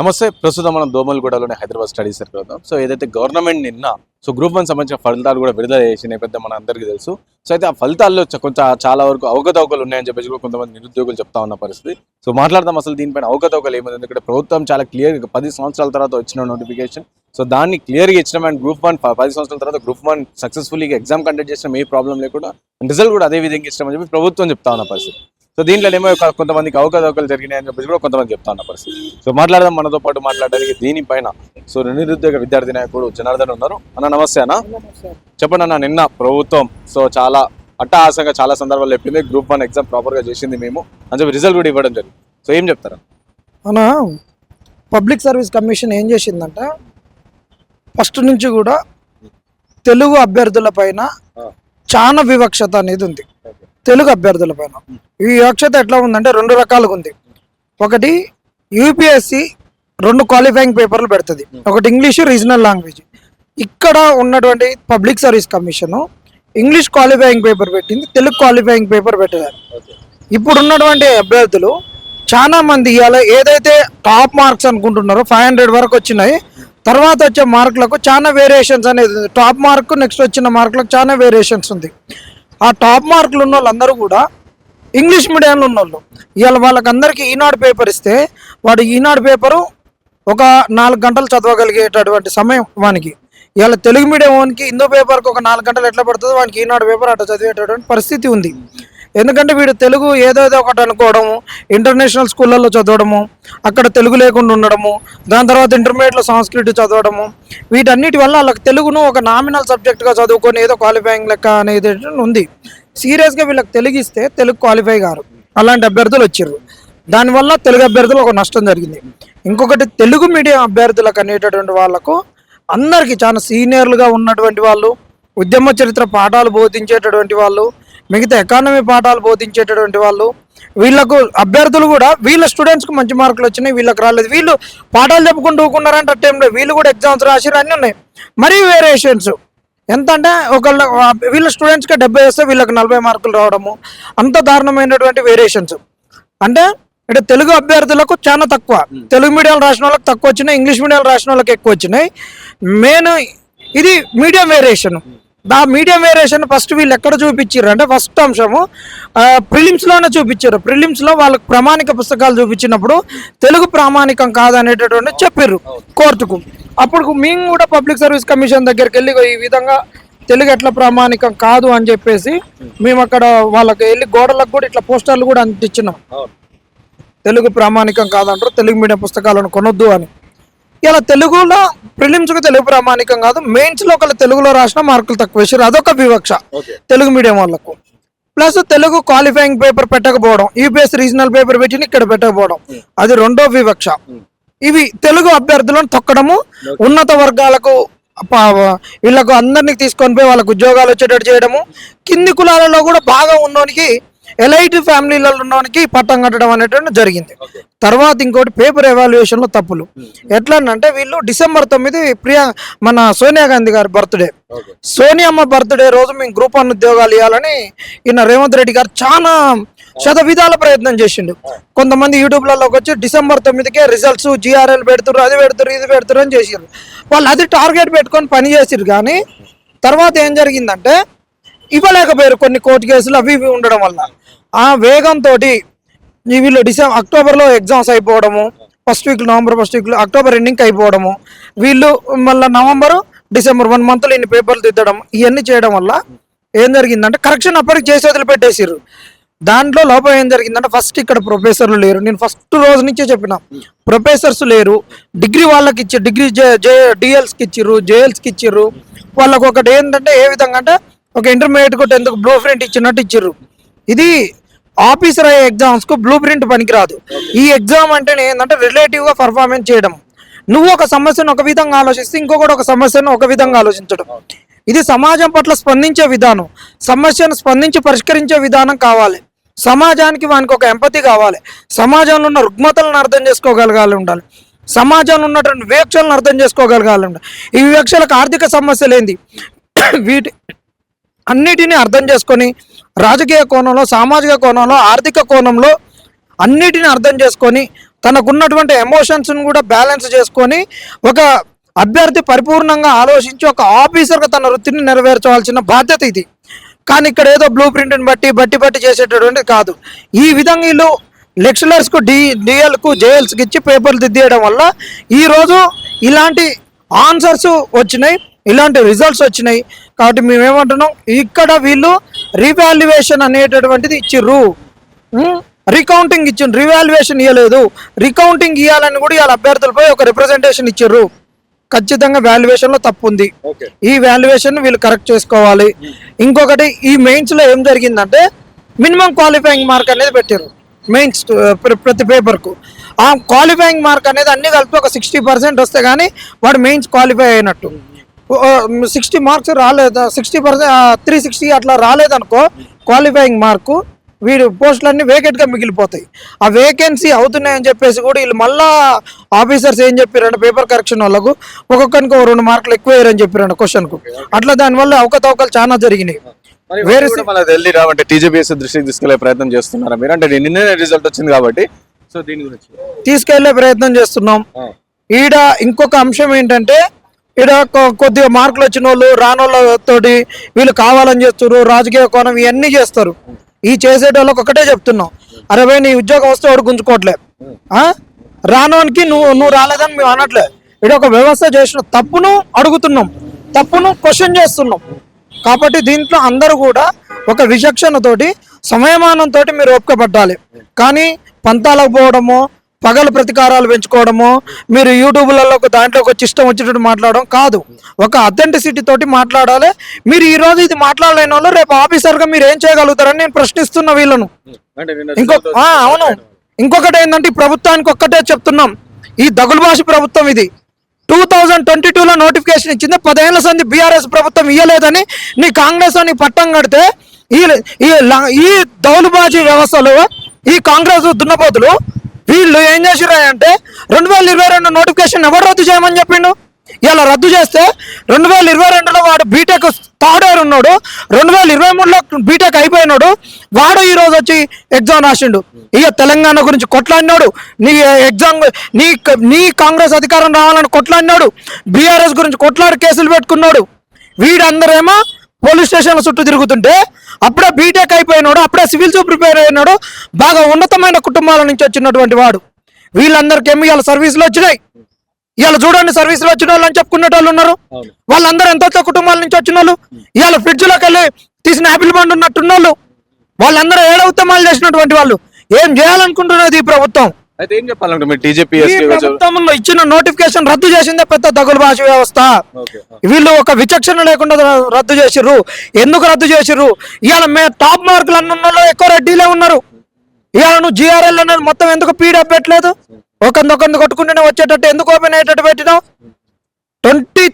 నమస్తే ప్రస్తుతం మనం దోమలగూడలోని హైదరాబాద్ స్టడీ సర్కిల్ ఉన్నాం. సో ఏదైతే గవర్నమెంట్ నిన్న సో గ్రూప్ వన్ సంబంధించిన ఫలితాలు కూడా విడుదల చేసిన నేపథ్యం మన అందరికీ తెలుసు. సో అయితే ఆ ఫలితాల్లో కొంచెం చాలా వరకు అవకతవకలు ఉన్నాయని చెప్పేసి కూడా కొంతమంది నిరుద్యోగులు చెప్తా ఉన్న పరిస్థితి. సో మాట్లాడదాం అసలు దీనిపైన అవకతవకలు ఏమైంది? ఎందుకంటే ప్రభుత్వం చాలా క్లియర్గా పది సంవత్సరాల తర్వాత వచ్చిన నోటిఫికేషన్ సో దాన్ని క్లియర్గా ఇచ్చిన అండ్ గ్రూప్ వన్ పది సంవత్సరాల తర్వాత గ్రూప్ వన్ సక్సెస్ఫుల్గా ఎగ్జామ్ కండక్ట్ చేసిన ఏ ప్రాబ్లం లేకుండా రిజల్ట్ కూడా అదే విధంగా ఇష్టమని చెప్పి ప్రభుత్వం చెప్తా ఉన్న పరిస్థితి. సో దీంట్లో ఏమో ఒక- కొంతమందికి అవకతవకలు జరిగినాయి అని చెప్పేసి కూడా కొంతమంది చెప్తా ఉన్న పరిస్థితి. సో మాట్లాడదాం మనతో పాటు మాట్లాడడానికి దీనిపైన. సో నిరుద్యోగ విద్యార్థి నాయకుడు జనార్దన్ ఉన్నారు. అన్న నమస్తే అన్న. చెప్పండి అన్న నిన్న ప్రభుత్వం సో చాలా అట్టహాసంగా చాలా సందర్భాల్లో చెప్పింది గ్రూప్ వన్ ఎగ్జామ్ ప్రాపర్గా చేసింది మేము అని చెప్పి రిజల్ట్ కూడా ఇవ్వడం జరిగింది. సో ఏం చెప్తారా? మన పబ్లిక్ సర్వీస్ కమిషన్ ఏం చేసిందంటే? ఫస్ట్ నుంచి కూడా తెలుగు అభ్యర్థుల పైన. చాలా వివక్షత అనేది ఉంది. తెలుగు అభ్యర్థుల పైన. ఈ వివక్షత ఎట్లా ఉందంటే రెండు రకాలుగా ఉంది. ఒకటి యూపీఎస్సి రెండు క్వాలిఫైయింగ్ పేపర్లు పెడుతుంది. ఒకటి ఇంగ్లీష్ రీజనల్ లాంగ్వేజ్ ఇక్కడ ఉన్నటువంటి public service commission English qualifying paper పెట్టింది తెలుగు క్వాలిఫైయింగ్ పేపర్ పెట్టారు ఇప్పుడు ఉన్నటువంటి అభ్యర్థులు చాలా మంది ఇవాళ ఏదైతే టాప్ మార్క్స్ అనుకుంటున్నారో ఫైవ్ హండ్రెడ్ వరకు వచ్చినాయి. తర్వాత వచ్చే మార్కులకు చాలా వేరియేషన్స్ అనేది టాప్ మార్క్ నెక్స్ట్ వచ్చిన మార్కులకు చాలా వేరియేషన్స్ ఉంది. ఆ టాప్ మార్కులు ఉన్న వాళ్ళందరూ కూడా ఇంగ్లీష్ మీడియంలో ఉన్న వాళ్ళు ఇవాళ వాళ్ళకందరికీ ఈనాడు పేపర్ ఇస్తే వాడు ఈనాడు పేపరు ఒక నాలుగు గంటలు చదవగలిగేటటువంటి సమయం వానికి. ఇవాళ తెలుగు మీడియం వానికి హిందూ పేపర్కి ఒక నాలుగు గంటలు ఎట్లా పడుతుందో వానికి ఈనాడు పేపర్ అట్లా చదివేటటువంటి పరిస్థితి ఉంది. ఎందుకంటే వీడు తెలుగు ఏదేదో ఒకటి అనుకోవడము ఇంటర్నేషనల్ స్కూళ్ళల్లో చదవడము అక్కడ తెలుగు లేకుండా ఉండడము దాని తర్వాత ఇంటర్మీడియట్లో సంస్కృతి చదవడము వీటన్నిటి వల్ల వాళ్ళకి తెలుగును ఒక నామినల్ సబ్జెక్ట్గా చదువుకొని ఏదో క్వాలిఫైయింగ్ లెక్క అనేది ఉంది. సీరియస్గా వీళ్ళకి తెలుగు ఇస్తే తెలుగు క్వాలిఫై గారు అలాంటి అభ్యర్థులు వచ్చారు దానివల్ల తెలుగు అభ్యర్థులు ఒక నష్టం జరిగింది. ఇంకొకటి తెలుగు మీడియం అభ్యర్థులకు అనేటటువంటి వాళ్ళకు అందరికీ చాలా సీనియర్లుగా ఉన్నటువంటి వాళ్ళు ఉద్యమ చరిత్ర పాఠాలు బోధించేటటువంటి వాళ్ళు మిగతా ఎకానమీ పాఠాలు బోధించేటటువంటి వాళ్ళు వీళ్ళకు అభ్యర్థులు కూడా వీళ్ళ స్టూడెంట్స్కి మంచి మార్కులు వచ్చినాయి వీళ్ళకి రాలేదు. వీళ్ళు పాఠాలు చెప్పుకుంటూ ఊకున్నారంటే టైంలో వీళ్ళు కూడా ఎగ్జామ్స్ రాసిరు అన్నీ ఉన్నాయి. మరీ వేరియేషన్స్ ఎంత అంటే ఒకళ్ళ వీళ్ళ స్టూడెంట్స్కి డెబ్బై వస్తే వీళ్ళకి నలభై మార్కులు రావడము. అంత దారుణమైనటువంటి వేరియేషన్స్ అంటే ఇక్కడ తెలుగు అభ్యర్థులకు చాలా తక్కువ. తెలుగు మీడియం రాసిన వాళ్ళకి తక్కువ వచ్చినాయి ఇంగ్లీష్ మీడియం రాసిన వాళ్ళకి ఎక్కువ వచ్చినాయి. మెయిన్ ఇది మీడియం వేరియేషన్ ఆ మీడియం వేరియేషన్ ఫస్ట్ వీళ్ళు ఎక్కడ చూపించారు అంటే ఫస్ట్ అంశము ప్రిలిమ్స్లోనే చూపించారు ప్రిలిమ్స్లో వాళ్ళకి ప్రామాణిక పుస్తకాలు చూపించినప్పుడు తెలుగు ప్రామాణికం కాదనేటటువంటి చెప్పారు కోర్టుకు. అప్పుడు మేము కూడా పబ్లిక్ సర్వీస్ కమిషన్ దగ్గరికి వెళ్ళి ఈ విధంగా తెలుగు ఎట్లా ప్రామాణికం కాదు అని చెప్పేసి మేము అక్కడ వాళ్ళకి వెళ్ళి గోడలకు కూడా ఇట్లా పోస్టర్లు కూడా అంటించినాం. తెలుగు ప్రామాణికం కాదంటారు తెలుగు మీడియం పుస్తకాలను కొనొద్దు అని. ఇలా తెలుగులో ప్రిలిమ్స్కి తెలుగు ప్రామాణికం కాదు మెయిన్స్లో ఒకళ్ళు తెలుగులో రాసిన మార్కులు తక్కువ వేసారు అదొక వివక్ష తెలుగు మీడియం వాళ్ళకు. ప్లస్ తెలుగు క్వాలిఫైయింగ్ పేపర్ పెట్టకపోవడం యూపీఎస్ రీజనల్ పేపర్ పెట్టి ఇక్కడ పెట్టకపోవడం. అది రెండో వివక్ష. ఇవి తెలుగు అభ్యర్థులను తొక్కడము ఉన్నత వర్గాలకు వీళ్ళకు అందరినీ తీసుకొని పోయి వాళ్ళకు ఉద్యోగాలు వచ్చేటట్టు చేయడము కింది కులాలలో కూడా బాగా ఉన్నోనికి ఎలైట్ ఫ్యామిలీలలో ఉన్నోనికి పట్టం కట్టడం అనేటువంటి జరిగింది. తర్వాత ఇంకోటి పేపర్ ఎవాల్యుయేషన్లో తప్పులు. ఎట్లా అంటే వీళ్ళు డిసెంబర్ తొమ్మిది ప్రియా మన సోనియా గాంధీ గారి బర్త్డే. సోనియమ్మ బర్త్డే రోజు మేము గ్రూప్ వన్ ఉద్యోగాలు ఇవ్వాలని ఈయన రేవంత్ రెడ్డి గారు చాలా శత విధాల ప్రయత్నం చేసిండు. కొంతమంది యూట్యూబ్లలోకి వచ్చి డిసెంబర్ తొమ్మిదికే రిజల్ట్స్ జిఆర్ఎల్ పెడుతురు అది పెడుతురు ఇది పెడుతురు అని చేసిర్రు వాళ్ళు అది టార్గెట్ పెట్టుకొని పని చేసిర్రు కానీ తర్వాత ఏం జరిగిందంటే ఇవ్వలేకపోయారు కొన్ని కోర్టు కేసులు అవి ఇవి ఉండడం వల్ల. ఆ వేగంతో వీళ్ళు డిసెంబర్ అక్టోబర్లో ఎగ్జామ్స్ అయిపోవడము ఫస్ట్ వీక్ నవంబర్ ఫస్ట్ వీక్లో అక్టోబర్ ఎండింగ్కి అయిపోవడము వీళ్ళు మళ్ళీ నవంబర్ డిసెంబర్ వన్ మంత్లో ఇన్ని పేపర్లు దిద్దడం ఇవన్నీ చేయడం వల్ల ఏం జరిగిందంటే కరెక్షన్ అప్పటికి చేసి వదిలిపెట్టేసారు దాంట్లో లోపం ఏం జరిగిందంటే ఫస్ట్ ఇక్కడ ప్రొఫెసర్లు లేరు. నేను ఫస్ట్ రోజు నుంచే చెప్పిన ప్రొఫెసర్స్ లేరు. డిగ్రీ వాళ్ళకి ఇచ్చి డిగ్రీ జే డిఎల్స్కి ఇచ్చిర్రు జేఎల్స్కి ఇచ్చిర్రు వాళ్ళకు ఒకటి ఏంటంటే ఏ విధంగా అంటే ఒక ఇంటర్మీడియట్ కూడా ఎందుకు బ్లూ ప్రింట్ ఇచ్చినట్టు ఇచ్చిర్రు. ఇది ఆఫీసర్ అయ్యే ఎగ్జామ్స్కు బ్లూ ప్రింట్ పనికిరాదు. ఈ ఎగ్జామ్ అంటే ఏంటంటే రిలేటివ్గా పర్ఫార్మెన్స్ చేయడం. నువ్వు ఒక సమస్యను ఒక విధంగా ఆలోచిస్తే ఇంకొకటి ఒక సమస్యను ఒక విధంగా ఆలోచించడం. ఇది సమాజం పట్ల స్పందించే విధానం. సమస్యను స్పందించి పరిష్కరించే విధానం కావాలి. సమాజానికి వానికి ఒక ఎంపతి కావాలి. సమాజంలో ఉన్న రుగ్మతలను అర్థం చేసుకోగలగాలి ఉండాలి. సమాజంలో ఉన్నటువంటి వివక్షలను అర్థం చేసుకోగలగాలి ఉండాలి. ఈ వివక్షలకు ఆర్థిక సమస్యలు ఏంది? వీటి అన్నిటినీ అర్థం చేసుకొని రాజకీయ కోణంలో సామాజిక కోణంలో ఆర్థిక కోణంలో అన్నిటిని అర్థం చేసుకొని తనకున్నటువంటి ఎమోషన్స్ను కూడా బ్యాలెన్స్ చేసుకొని ఒక అభ్యర్థి పరిపూర్ణంగా ఆలోచించి ఒక ఆఫీసర్గా తన వృత్తిని నెరవేర్చవలసిన బాధ్యత ఇది. కానీ ఇక్కడ ఏదో బ్లూ ప్రింట్ని బట్టి బట్టి బట్టి చేసేటటువంటిది కాదు. ఈ విధంగా వీళ్ళు లెక్చరర్స్కు డి డిఎల్కు జేఎల్స్కి ఇచ్చి పేపర్లు దిద్దేయడం వల్ల ఈరోజు ఇలాంటి ఆన్సర్స్ వచ్చినాయి. ఇలాంటి రిజల్ట్స్ వచ్చినాయి. కాబట్టి మేము ఏమంటున్నాం ఇక్కడ వీళ్ళు రీవాల్యుయేషన్ అనేటటువంటిది ఇచ్చిర్రు. రికౌంటింగ్ ఇచ్చిండ్రు. రివాల్యుయేషన్ ఇవ్వలేదు రికౌంటింగ్ ఇవ్వాలని కూడా ఇవాళ అభ్యర్థులపై ఒక రిప్రజెంటేషన్ ఇచ్చిర్రు. ఖచ్చితంగా వాల్యుయేషన్లో తప్పు ఉంది. ఈ వాల్యుయేషన్ వీళ్ళు కరెక్ట్ చేసుకోవాలి. ఇంకొకటి ఈ మెయిన్స్లో ఏం జరిగిందంటే మినిమం క్వాలిఫైయింగ్ మార్క్ అనేది పెట్టారు మెయిన్స్ ప్రతి పేపర్కు. ఆ క్వాలిఫైయింగ్ మార్క్ అనేది అన్ని కలిపి ఒక సిక్స్టీ పర్సెంట్ వస్తే కానీ వాడు మెయిన్స్ క్వాలిఫై అయినట్టు. సిక్స్టీ మార్క్స్ రాలేదు. సిక్స్టీ పర్సెంట్ త్రీ సిక్స్టీ అట్లా రాలేదనుకో క్వాలిఫైయింగ్ మార్కు వీడు పోస్టులన్నీ వేకెట్గా మిగిలిపోతాయి. ఆ వేకెన్సీ అవుతున్నాయని చెప్పేసి కూడా వీళ్ళు మళ్ళా ఆఫీసర్స్ ఏం చెప్పారంటే పేపర్ కరెక్షన్ వాళ్ళకు ఒక్కొక్కరికి రెండు మార్కులు ఎక్కువ వేయరని చెప్పారంట క్వశ్చన్కు అట్లా దానివల్ల అవకతవకలు చాలా జరిగినాయి. మరి వేరే వేరే మన ఢిల్లీ రావంటే టీజీపీఎస్ దృష్టికి తీసుకెళ్ళే ప్రయత్నం చేస్తున్నారా మీరు? అంటే నిన్నే రిజల్ట్ వచ్చింది కాబట్టి. సో దీని గురించి. తీసుకెళ్ళే ప్రయత్నం చేస్తున్నాం. ఈడ ఇంకొక అంశం ఏంటంటే ఈడ కొద్దిగా మార్కులు వచ్చిన వాళ్ళు రానోళ్ళతోటి వీళ్ళు కావాలని చేస్తారు రాజకీయ కోణం ఇవన్నీ చేస్తారు. ఈ చేసేటోళ్ళకి ఒకటే చెప్తున్నాం. అరవై నీ ఉద్యోగం వస్తే వాడు గుంజుకోవట్లే. రానోనికి నువ్వు నువ్వు రాలేదని మేము అనట్లే. ఈడ ఒక వ్యవస్థ చేసిన తప్పును అడుగుతున్నాం. తప్పును క్వశ్చన్ చేస్తున్నాం. కాబట్టి దీంట్లో అందరూ కూడా ఒక విచక్షణతోటి సమయమానంతో మీరు ఓపిక కానీ పంతాలకు పోవడము పగల ప్రతీకారాలు పెంచుకోవడము మీరు యూట్యూబ్లలో ఒక దాంట్లోకి వచ్చి ఇష్టం వచ్చినట్టు మాట్లాడడం కాదు. ఒక అథెంటిసిటీ తోటి మాట్లాడాలి. మీరు ఈ రోజు ఇది మాట్లాడలేని వాళ్ళు రేపు ఆఫీసర్గా మీరు ఏం చేయగలుగుతారని నేను ప్రశ్నిస్తున్న వీళ్ళను. ఇంకో అవును. ఇంకొకటి ఏంటంటే ఈ ప్రభుత్వానికి ఒక్కటే చెప్తున్నాం. ఈ దగులుబాషి ప్రభుత్వం ఇది. టూ థౌజండ్ ట్వంటీ టూలో నోటిఫికేషన్ ఇచ్చింది. పదేళ్ళ సంది బీఆర్ఎస్ ప్రభుత్వం ఇయ్యలేదని నీ కాంగ్రెస్ అని పట్టం కడితే ఈ ఈ దౌలుబాజీ వ్యవస్థలో ఈ కాంగ్రెస్ దున్నపోతులు వీళ్ళు ఏం చేసిరా అంటే రెండు వేల ఇరవై రెండు నోటిఫికేషన్ ఎవరు రద్దు చేయమని చెప్పిండు? ఇలా రద్దు చేస్తే రెండు వేల ఇరవై రెండులో వాడు బీటెక్ థర్డ్ ఇయర్ ఉన్నాడు. రెండు వేల ఇరవై మూడులో బీటెక్ అయిపోయినాడు. వాడు ఈ రోజు వచ్చి ఎగ్జామ్ రాసిండు. ఇక తెలంగాణ గురించి కొట్లాడినాడు. నీ ఎగ్జామ్ నీ నీ కాంగ్రెస్ అధికారం రావాలని కొట్లాడినాడు. బీఆర్ఎస్ గురించి కొట్లాడి కేసులు పెట్టుకున్నాడు. వీడందరేమో పోలీస్ స్టేషన్ల చుట్టూ తిరుగుతుంటే అప్పుడే బీటెక్ అయిపోయినాడు అప్పుడే సివిల్స్ ప్రిపేర్ అయినాడు బాగా ఉన్నతమైన కుటుంబాల నుంచి వచ్చినటువంటి వాడు. వీళ్ళందరికేమో ఇవాళ సర్వీసులు వచ్చినాయి. ఇవాళ చూడండి సర్వీసులు వచ్చిన వాళ్ళు అని చెప్పుకునే వాళ్ళు ఉన్నారు. వాళ్ళందరూ ఎంత కుటుంబాల నుంచి వచ్చిన వాళ్ళు? ఇవాళ ఫ్రిడ్జ్లోకి వెళ్ళి తీసిన యాపిల్ బండ్ ఉన్నట్టున్న వాళ్ళు వాళ్ళందరూ ఏడ ఉత్తమాలు చేసినటువంటి వాళ్ళు. ఏం చేయాలనుకుంటున్నది ఈ ప్రభుత్వం? అయితే ఏం చెప్పాలంటే మీరు ఈ టీజీపీఎస్ ప్రభుత్వంలో ఇచ్చిన నోటిఫికేషన్ రద్దు చేసిందే పెద్ద దగులు భాష వ్యవస్థ. వీళ్ళు ఒక విచక్షణ లేకుండా రద్దు చేసిర్రు. ఎందుకు రద్దు చేసిర్రు? ఇవాళ మే టాప్ మార్కులు అన్న ఎక్కువ రెడ్డిలే ఉన్నారు. ఇవాళ నువ్వు జిఆర్ఎల్ అనేది మొత్తం ఎందుకు పీడప్ పెట్టలేదు? ఒకందొకంది కొట్టుకుంటూనే వచ్చేటట్టు ఎందుకు ఓపెన్ అయ్యేటట్టు పెట్టినావు?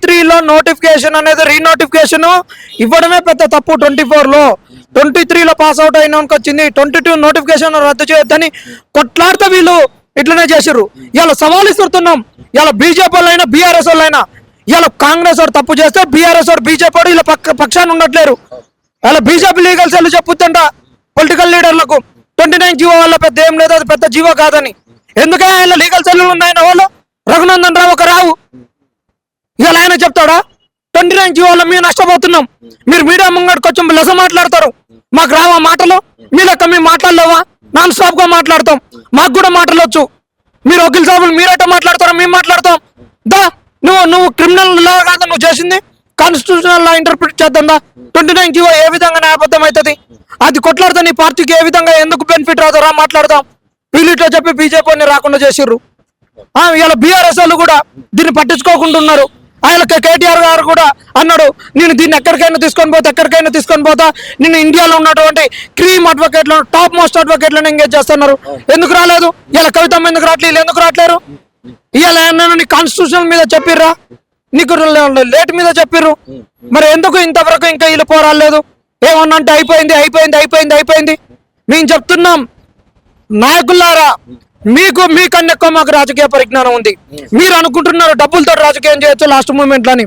త్రీలో నోటిఫికేషన్ అనేది రీనోటిఫికేషన్ ఇవ్వడమే పెద్ద తప్పు ట్వంటీ లో. ట్వంటీ త్రీలో పాస్ అవుట్ అయినానికి వచ్చింది. ట్వంటీ టూ నోటిఫికేషన్ రద్దు చేయొద్దని కొట్లాడితే వీళ్ళు ఇట్లనే చేసిర్రు. ఇలా సవాల్ ఇస్తున్నాం ఇలా బీజేపీ వాళ్ళైనా బీఆర్ఎస్ వాళ్ళైనా ఇలా కాంగ్రెస్ వాడు తప్పు చేస్తే బీఆర్ఎస్ వాడు బీజేపీ వాడు ఇలా పక్క పక్షాన్ని ఉండట్లేరు. ఇలా బీజేపీ లీగల్ సెల్ చెప్పుద్దంట పొలిటికల్ లీడర్లకు ట్వంటీ నైన్ జీవో వల్ల పెద్ద ఏం లేదు అది పెద్ద జీవో కాదని. ఎందుకే ఆయన లీగల్ సెల్లు ఉన్నాయన్న వాళ్ళు? రఘునందన్ రావు ఒక రావు. ఇవాళ ఆయన చెప్తాడా? ట్వంటీ నైన్ జీవోలో మేము నష్టపోతున్నాం. మీరు మీడియా ముంగడికి వచ్చి లెస మాట్లాడతారు. మాకు రావా మాటలు? మీ లెక్క మేము మాట్లాడలేవా? నాన్ స్టాప్గా మాట్లాడతాం. మాకు కూడా మాటలు వచ్చు. మీరు వకీల్ సాబులు మీరట మాట్లాడతారో? మేము మాట్లాడతాం. దా నువ్వు నువ్వు క్రిమినల్ లా కాదా నువ్వు చేసింది. కాన్స్టిట్యూషనల్ లా ఇంటర్ప్రిట్ చేద్దాం ట్వంటీ నైన్ జీవో ఏ విధంగా న్యాయబద్ధం అవుతుంది? అది కొట్లాడుతా నీ పార్టీకి ఏ విధంగా ఎందుకు బెనిఫిట్ రాదురా మాట్లాడదాం. వీళ్ళు ఇట్లా చెప్పి బీజేపీని రాకుండా చేసిర్రు. ఇలా బీఆర్ఎస్ వాళ్ళు కూడా దీన్ని పట్టించుకోకుండా ఉన్నారు. ఆయన కేటీఆర్ గారు కూడా అన్నాడు నేను దీన్ని ఎక్కడికైనా తీసుకొని పోతా ఎక్కడికైనా తీసుకొని పోతా. నేను ఇండియాలో ఉన్నటువంటి క్రీమ్ అడ్వకేట్లను టాప్ మోస్ట్ అడ్వకేట్లను ఎంగేజ్ చేస్తున్నారు. ఎందుకు రాలేదు? ఇలా కవితం ఎందుకు రావట్లేదు వీళ్ళు ఎందుకు రావట్లేరు ఇలా నీ కాన్స్టిట్యూషన్ మీద చెప్పిర్రా? నీకు లేట్ మీద చెప్పిర్రు? మరి ఎందుకు ఇంతవరకు ఇంకా వీళ్ళు పోరాలేదు ఏమన్నా అంటే అయిపోయింది అయిపోయింది అయిపోయింది అయిపోయింది. మేము చెప్తున్నాం నాయకులారా మీకు మీకన్నా ఎక్కువ మాకు రాజకీయ పరిజ్ఞానం ఉంది. మీరు అనుకుంటున్నారు డబ్బులతో రాజకీయం చేయొచ్చు లాస్ట్ మూమెంట్లని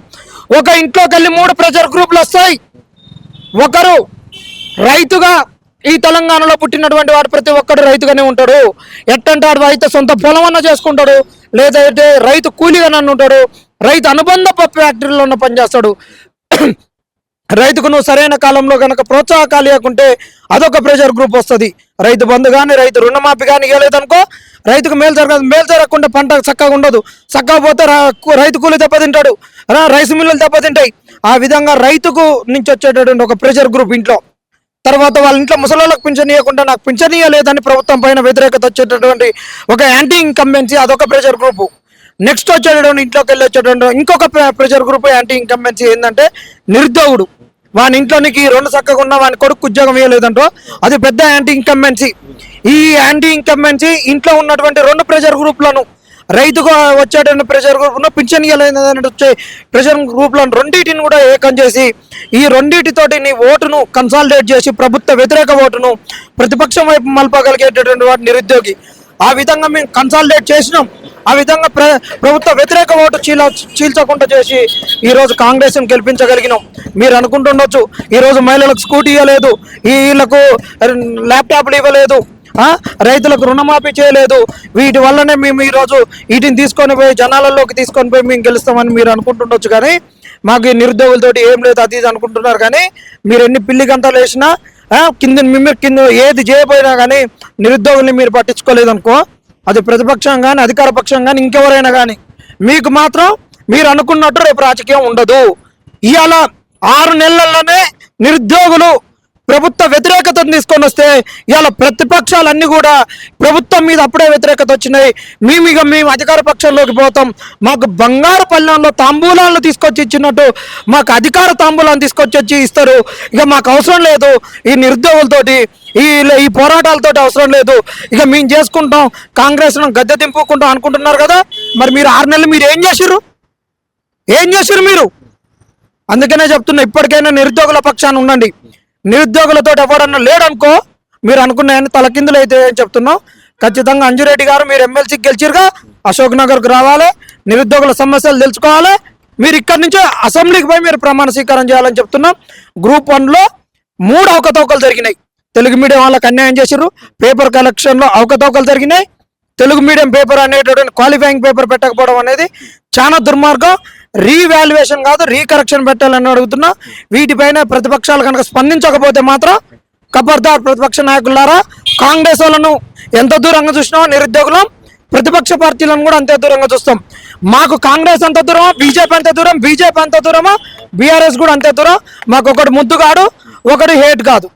ఒక ఇంట్లోకి వెళ్ళి మూడు ప్రెషర్ గ్రూపులు వస్తాయి. ఒకరు రైతుగా ఈ తెలంగాణలో పుట్టినటువంటి వాడు ప్రతి ఒక్కడు రైతుగానే ఉంటాడు. ఎట్టంటే వాడు రైతు సొంత పొలం అన్న చేసుకుంటాడు లేదంటే రైతు కూలీగానే ఉంటాడు. రైతు అనుబంధ ఫ్యాక్టరీలో ఉన్న పనిచేస్తాడు. రైతుకును సరైన కాలంలో కనుక ప్రోత్సాహకాలు ఇవ్వకుంటే అదొక ప్రెషర్ గ్రూప్ వస్తుంది. రైతు బంధు కానీ రైతు రుణమాఫీ కానీ ఇవ్వలేదనుకో రైతుకు మేలు జరగదు. మేలు జరగకుండా పంట చక్కగా ఉండదు. చక్కగా పోతే రైతు కూలి దెబ్బతింటాడు. రైస్ మిల్లులు దెబ్బతింటాయి. ఆ విధంగా రైతుకు నుంచి వచ్చేటటువంటి ఒక ప్రెషర్ గ్రూప్ ఇంట్లో. తర్వాత వాళ్ళ ఇంట్లో ముసలోళ్ళకి పింఛన్ ఇవ్వకుండా నాకు పింఛన్ ఇవ్వలేదని ప్రభుత్వం పైన వ్యతిరేకత వచ్చేటటువంటి ఒక యాంటీ ఇన్కంబెన్సీ అదొక ప్రెషర్ గ్రూపు. నెక్స్ట్ వచ్చేటటువంటి ఇంట్లోకి వెళ్ళి వచ్చేటటువంటి ఇంకొక ప్రెషర్ గ్రూప్ యాంటీ ఇన్కంబెన్సీ ఏంటంటే నిరుద్యోగుడు వాని ఇంట్లోనికి రెండు చక్కగా ఉన్న వాని కొడుకు ఉద్యోగం ఇవ్వలేదంటో అది పెద్ద యాంటీ ఇన్కంబెన్సీ ఈ యాంటీ ఇన్కంబెన్సీ ఇంట్లో ఉన్నటువంటి రెండు ప్రెషర్ గ్రూప్లను రైతుకు వచ్చేటువంటి ప్రెషర్ గ్రూప్ను పింఛన్ ఇవ్వలేదని వచ్చే ప్రెషర్ గ్రూప్లను రెండింటిని కూడా ఏకం చేసి ఈ రెండింటితోటి నీ ఓటును కన్సాలిడేట్ చేసి ప్రభుత్వ వ్యతిరేక ఓటును ప్రతిపక్షం వైపు మలపగలిగేటటువంటి వాటి నిరుద్యోగి. ఆ విధంగా మేము కన్సాలిడేట్ చేసినాం. ఆ విధంగా ప్ర ప్రభుత్వ వ్యతిరేక ఓటు చీల చీల్చకుండా చేసి ఈరోజు రోజు కాంగ్రెస్ గెలిపించగలిగినాం. మీరు అనుకుంటుండొచ్చు ఈరోజు మహిళలకు స్కూటీ ఇవ్వలేదు ఈ వీళ్ళకు ల్యాప్టాప్లు ఇవ్వలేదు రైతులకు రుణమాఫీ చేయలేదు. వీటి వల్లనే మేము ఈరోజు వీటిని తీసుకొని పోయి జనాలలోకి తీసుకొని పోయి మేము గెలుస్తామని మీరు అనుకుంటుండొచ్చు కానీ మాకు ఈ నిరుద్యోగులతోటి ఏం లేదు అది ఇది అనుకుంటున్నారు కానీ మీరు ఎన్ని పిల్లి గంటలు వేసినా కింద మిమ్మల్ని కింద ఏది చేయబోయినా కానీ నిరుద్యోగుల్ని మీరు పట్టించుకోలేదనుకో అది ప్రతిపక్షం కానీ అధికార పక్షం కానీ ఇంకెవరైనా కానీ మీకు మాత్రం మీరు అనుకున్నట్టు రేపు రాజకీయం ఉండదు. ఇవాళ ఆరు నెలల్లోనే నిరుద్యోగులు ప్రభుత్వ వ్యతిరేకతను తీసుకొని వస్తే ఇవాళ ప్రతిపక్షాలన్నీ కూడా ప్రభుత్వం మీద అప్పుడే వ్యతిరేకత వచ్చినాయి. మేము ఇక మేము అధికార పక్షంలోకి పోతాం. మాకు బంగారు పల్లెంలో తాంబూలాలను తీసుకొచ్చి ఇచ్చినట్టు మాకు అధికార తాంబూలాన్ని తీసుకొచ్చి వచ్చి ఇస్తారు. ఇక మాకు అవసరం లేదు. ఈ నిరుద్యోగులతోటి ఈ ఈ పోరాటాలతోటి అవసరం లేదు. ఇక మేము చేసుకుంటాం. కాంగ్రెస్ గద్దె దింపుకుంటాం అనుకుంటున్నారు కదా? మరి మీరు ఆరు నెలలు మీరు ఏం చేసిర్రు? ఏం చేసిర్రు మీరు? అందుకనే చెప్తున్నా ఇప్పటికైనా నిరుద్యోగుల పక్షాన్ని ఉండండి. నిరుద్యోగులతో ఎవడన్నా లేడనుకో మీరు అనుకున్నాయని తలకిందులు అయితే అని చెప్తున్నాం. ఖచ్చితంగా అంజురెడ్డి గారు మీరు ఎమ్మెల్సీకి గెలిచిరుగా అశోక్ నగర్కు రావాలి నిరుద్యోగుల సమస్యలు తెలుసుకోవాలి. మీరు ఇక్కడి నుంచి అసెంబ్లీకి పోయి మీరు ప్రమాణ స్వీకారం చేయాలని చెప్తున్నాం. గ్రూప్ వన్లో మూడు అవకతవకలు జరిగినాయి. తెలుగు మీడియం వాళ్ళకి అన్యాయం చేసిర్రు. పేపర్ కలెక్షన్లో అవకతవకలు జరిగినాయి. తెలుగు మీడియం పేపర్ అనేటటువంటి క్వాలిఫైయింగ్ పేపర్ పెట్టకపోవడం అనేది చాలా దుర్మార్గం. రీవాల్యుయేషన్ కాదు రీకరెక్షన్ పెట్టాలని అడుగుతున్నా. వీటిపైన ప్రతిపక్షాలు కనుక స్పందించకపోతే మాత్రం కబర్దార్ ప్రతిపక్ష నాయకులారా కాంగ్రెస్ వాళ్ళను ఎంత దూరంగా చూసినామో నిరుద్యోగులం ప్రతిపక్ష పార్టీలను కూడా అంతే దూరంగా చూస్తాం. మాకు కాంగ్రెస్ అంత దూరమా? బీజేపీ అంత దూరం? బీజేపీ అంత దూరమా? బీఆర్ఎస్ కూడా అంతే దూరం? మాకు ఒకటి ముద్దు కాడు ఒకటి హేట్ కాదు.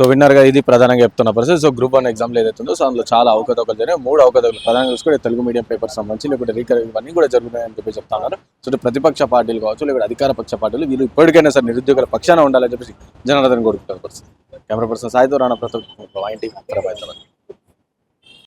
సో విన్నర్గా ఇది ప్రధానంగా చెప్తున్న పరిస్థితి సో గ్రూప్ వన్ ఎగ్జామ్లు ఏదైతే ఉందో సో అందులో చాలా అవకతవకలు జరిగాయి మూడు అవకతవకలు ప్రధానంగా చూసుకుంటే తెలుగు మీడియం పేపర్ సంబంధించి లేకపోతే రీకర్ ఇవన్నీ కూడా జరుగుతున్నాయని చెప్పి చెప్తున్నారు సో ప్రతిపక్ష పార్టీలు కావచ్చు లేకపోతే అధికార పక్ష పార్టీలు వీళ్ళు ఇప్పటికైనా సరే నిరుద్యోగుల పక్షాన ఉండాలని చెప్పేసి జనార్దన్ కోరుకుంటారు పరిస్థితి కెమెరా పర్సన్ సాయితో రాణా ప్రతాప్ ఇంటికి